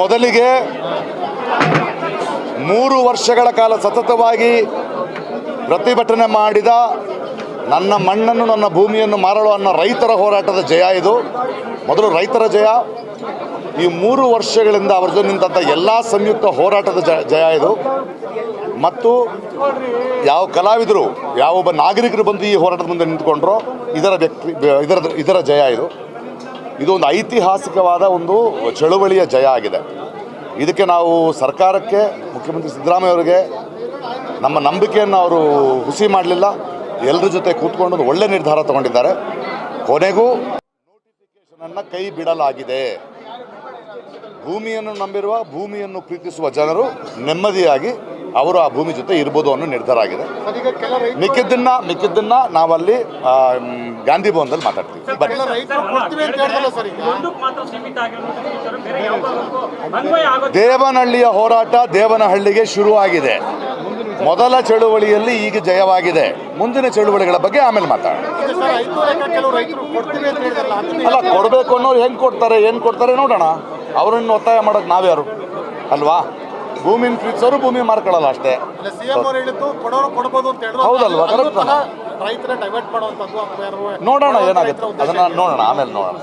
ಮೊದಲಿಗೆ ಮೂರು ವರ್ಷಗಳ ಕಾಲ ಸತತವಾಗಿ ಪ್ರತಿಭಟನೆ ಮಾಡಿದ ನನ್ನ ಮಣ್ಣನ್ನು, ನನ್ನ ಭೂಮಿಯನ್ನು ಮಾರಲು ಅನ್ನೋ ರೈತರ ಹೋರಾಟದ ಜಯ ಇದು. ಮೊದಲು ರೈತರ ಜಯ. ಈ ಮೂರು ವರ್ಷಗಳಿಂದ ಅವರ ಜೊತೆ ನಿಂತಹ ಎಲ್ಲ ಸಂಯುಕ್ತ ಹೋರಾಟದ ಜಯ ಇದು. ಮತ್ತು ಯಾವ ಕಲಾವಿದರು ಯಾವೊಬ್ಬ ನಾಗರಿಕರು ಬಂದು ಈ ಹೋರಾಟದ ಮುಂದೆ ನಿಂತ್ಕೊಂಡ್ರೋ, ಇದರ ವ್ಯಕ್ತಿ, ಇದರ ಇದರ ಜಯ ಇದು. ಇದು ಒಂದು ಐತಿಹಾಸಿಕವಾದ ಒಂದು ಚಳುವಳಿಯ ಜಯ ಆಗಿದೆ. ಇದಕ್ಕೆ ನಾವು ಸರ್ಕಾರಕ್ಕೆ, ಮುಖ್ಯಮಂತ್ರಿ ಸಿದ್ದರಾಮಯ್ಯ ಅವರಿಗೆ ನಮ್ಮ ನಂಬಿಕೆಯನ್ನು ಅವರು ಹುಸಿ ಮಾಡಲಿಲ್ಲ. ಎಲ್ಲರ ಜೊತೆ ಕೂತ್ಕೊಂಡು ಒಂದು ಒಳ್ಳೆ ನಿರ್ಧಾರ ತಗೊಂಡಿದ್ದಾರೆ. ಕೊನೆಗೂ ನೋಟಿಫಿಕೇಶನನ್ನು ಕೈ ಬಿಡಲಾಗಿದೆ. ಭೂಮಿಯನ್ನು ನಂಬಿರುವ, ಭೂಮಿಯನ್ನು ಪ್ರೀತಿಸುವ ಜನರು ನೆಮ್ಮದಿಯಾಗಿ ಅವರು ಆ ಭೂಮಿ ಜೊತೆ ಇರ್ಬೋದು ಅನ್ನೋ ನಿರ್ಧಾರ ಆಗಿದೆ. ಈಗ ಕೆಲ ರೈತ ಮಿಕ್ಕಿದ್ದನ್ನ ಮಿಕ್ಕಿದ್ದನ್ನ ನಾವಲ್ಲಿ ಗಾಂಧಿ ಭವನದಲ್ಲಿ ಮಾತಾಡ್ತೀವಿ. ದೇವನಹಳ್ಳಿಯ ಹೋರಾಟ ದೇವನಹಳ್ಳಿಗೆ ಶುರುವಾಗಿದೆ ಮೊದಲ ಚಳುವಳಿಯಲ್ಲಿ ಈಗ ಜಯವಾಗಿದೆ. ಮುಂದಿನ ಚಳುವಳಿಗಳ ಬಗ್ಗೆ ಆಮೇಲೆ ಮಾತಾಡೋಣ. ಅಲ್ಲ ಕೊಡಬೇಕು ಅನ್ನೋರು ಹೆಂಗೆ ಕೊಡ್ತಾರೆ ಏನು ಕೊಡ್ತಾರೆ ನೋಡೋಣ. ಅವರನ್ನು ಒತ್ತಾಯ ಮಾಡೋದು ನಾವ್ಯಾರು? ಅಲ್ವಾ? ಭೂಮಿನ ಪ್ರೀತಿಸೋರು ಭೂಮಿ ಮಾರ್ಕೊಳ್ಳಲ್ಲ ಅಷ್ಟೇ. ಸಿಎಂ ಅವ್ರು ಹೇಳಿದ್ದು ಕೊಡೋರು ಕೊಡ್ಬೋದು ಅಂತ ಹೇಳಿದ್ರು. ಹೌದಲ್ವಾ? ಕರೆಕ್ಟ್ ನೋಡೋಣ ಏನಾಗುತ್ತೆ? ಅದನ್ನ ನೋಡೋಣ ಆಮೇಲೆ ನೋಡೋಣ.